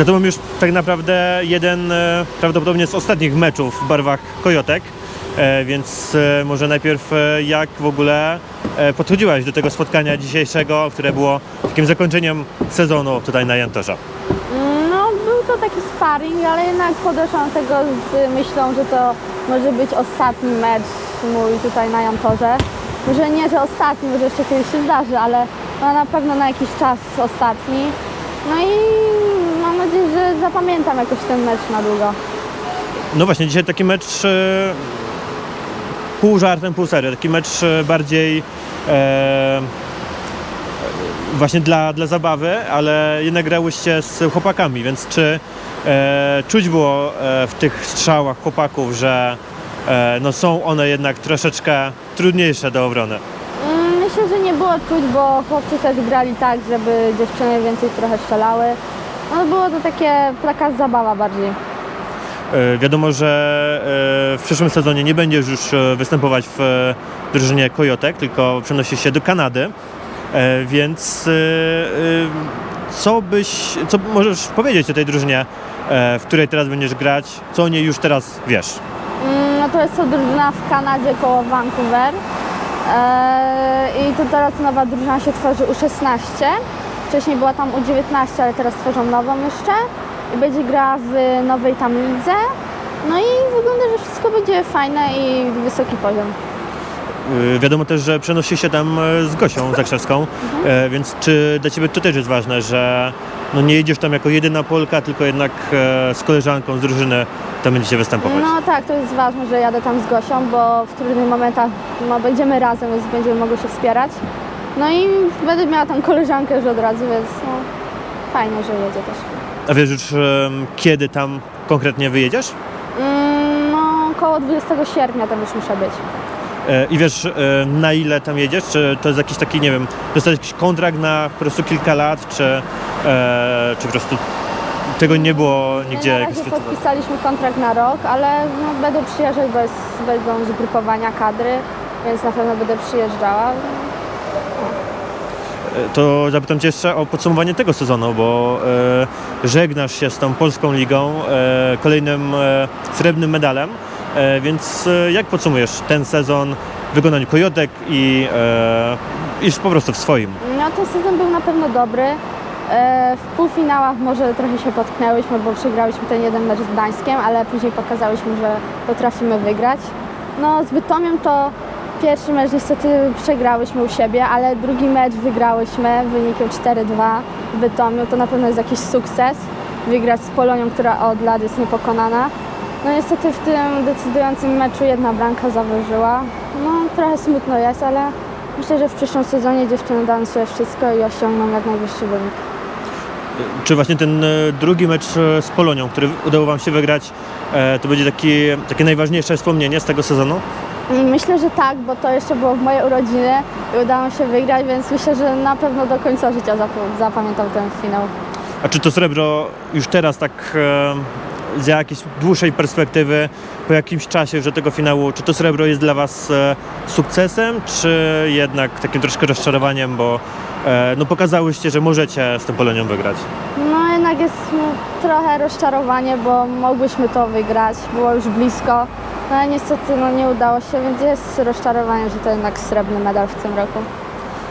Za tobą już tak naprawdę jeden e, prawdopodobnie z ostatnich meczów w barwach Kojotek, e, więc e, może najpierw jak w ogóle podchodziłaś do tego spotkania dzisiejszego, które było takim zakończeniem sezonu tutaj na Jantorze? No, był to taki sparring, ale jednak podeszłam tego z myślą, że to może być ostatni mecz mój tutaj na Jantorze. Może nie, że ostatni, może jeszcze kiedyś się zdarzy, ale no, na pewno na jakiś czas ostatni. No i mam nadzieję, że zapamiętam jakoś ten mecz na długo. No właśnie, dzisiaj taki mecz e, pół żartem, pół serio. Taki mecz e, bardziej e, właśnie dla, dla zabawy, ale jednak grałyście z chłopakami, więc czy e, czuć było e, w tych strzałach chłopaków, że e, no są one jednak troszeczkę trudniejsze do obrony? Mm, Myślę, że nie było czuć, bo chłopcy też grali tak, żeby dziewczyny więcej trochę strzelały. No było to takie taka zabawa bardziej. E, Wiadomo, że e, w przyszłym sezonie nie będziesz już e, występować w drużynie Kojotek, tylko przenosisz się do Kanady, więc co byś, co możesz powiedzieć o tej drużynie, w której teraz będziesz grać, co o niej już teraz wiesz? Mm, No to jest to drużyna w Kanadzie koło Vancouver. I to teraz nowa drużyna się tworzy U16. Wcześniej była tam U19, ale teraz tworzą nową jeszcze. I będzie grała w nowej tam lidze. No i wygląda, że wszystko będzie fajne i wysoki poziom. E, Wiadomo też, że przenosi się tam e, z Gosią Zakrzewską, e, więc czy dla Ciebie to też jest ważne, że no nie jedziesz tam jako jedyna Polka, tylko jednak e, z koleżanką z drużyny tam będziecie występować? No tak, to jest ważne, że jadę tam z Gosią, bo w trudnych momentach no, będziemy razem, więc będziemy mogły się wspierać. No i będę miała tam koleżankę już od razu, więc no, fajnie, że jedzie też. A wiesz już em, kiedy tam konkretnie wyjedziesz? Mm, No, około 20 sierpnia tam już muszę być. E, I wiesz e, na ile tam jedziesz? Czy to jest jakiś taki, nie wiem, dostać jakiś kontrakt na po prostu kilka lat, czy, e, czy po prostu tego nie było nigdzie? na jakoś razie podpisaliśmy kontrakt na rok, ale no, będę przyjeżdżać, bo jest, będą zgrupowania kadry, więc na pewno będę przyjeżdżała. To zapytam Cię jeszcze o podsumowanie tego sezonu, bo e, żegnasz się z tą polską ligą, e, kolejnym e, srebrnym medalem, e, więc e, jak podsumujesz ten sezon wykonaniu Kojotek i, e, po prostu w swoim? No ten sezon był na pewno dobry. E, W półfinałach może trochę się potknęłyśmy, bo przegrałyśmy ten jeden mecz z Gdańskiem, ale później pokazałyśmy, że potrafimy wygrać. No z Bytomią to pierwszy mecz niestety przegrałyśmy u siebie, ale drugi mecz wygrałyśmy wynikiem 4-2 w Bytomiu. To na pewno jest jakiś sukces. Wygrać z Polonią, która od lat jest niepokonana. No niestety w tym decydującym meczu jedna bramka zawyżyła. No trochę smutno jest, ale Myślę, że w przyszłym sezonie dziewczyny dadzą sobie wszystko i osiągną jak najwyższy wynik. Czy właśnie ten e, drugi mecz e, z Polonią, który udało Wam się wygrać, e, to będzie taki, takie najważniejsze wspomnienie z tego sezonu? Myślę, że tak, bo to jeszcze było w moje urodziny i udało mi się wygrać, więc myślę, że na pewno do końca życia zap- zapamiętam ten finał. A czy to srebro już teraz tak e, z jakiejś dłuższej perspektywy, po jakimś czasie, że tego finału, czy to srebro jest dla Was e, sukcesem, czy jednak takim troszkę rozczarowaniem, bo e, no pokazałyście, że możecie z tą Polonią wygrać? No jednak jest no, trochę rozczarowanie, bo mogłyśmy to wygrać, było już blisko, no ale niestety no, nie udało się, więc jest rozczarowanie, że to jednak srebrny medal w tym roku.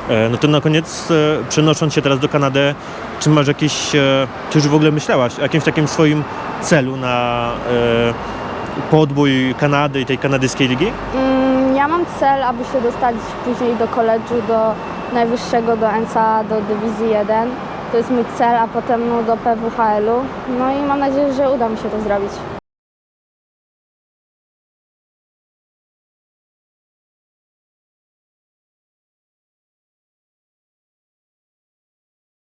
E, No to na koniec, e, przenosząc się teraz do Kanady, czy masz jakiś, e, czy już w ogóle myślałaś o jakimś takim swoim celu na podbój Kanady i tej kanadyjskiej ligi? Mm, Ja mam cel, aby się dostać później do koledżu, do najwyższego, do NCAA, do dywizji 1. To jest mój cel, a potem no, do PWHL-u. No i mam nadzieję, że uda mi się to zrobić.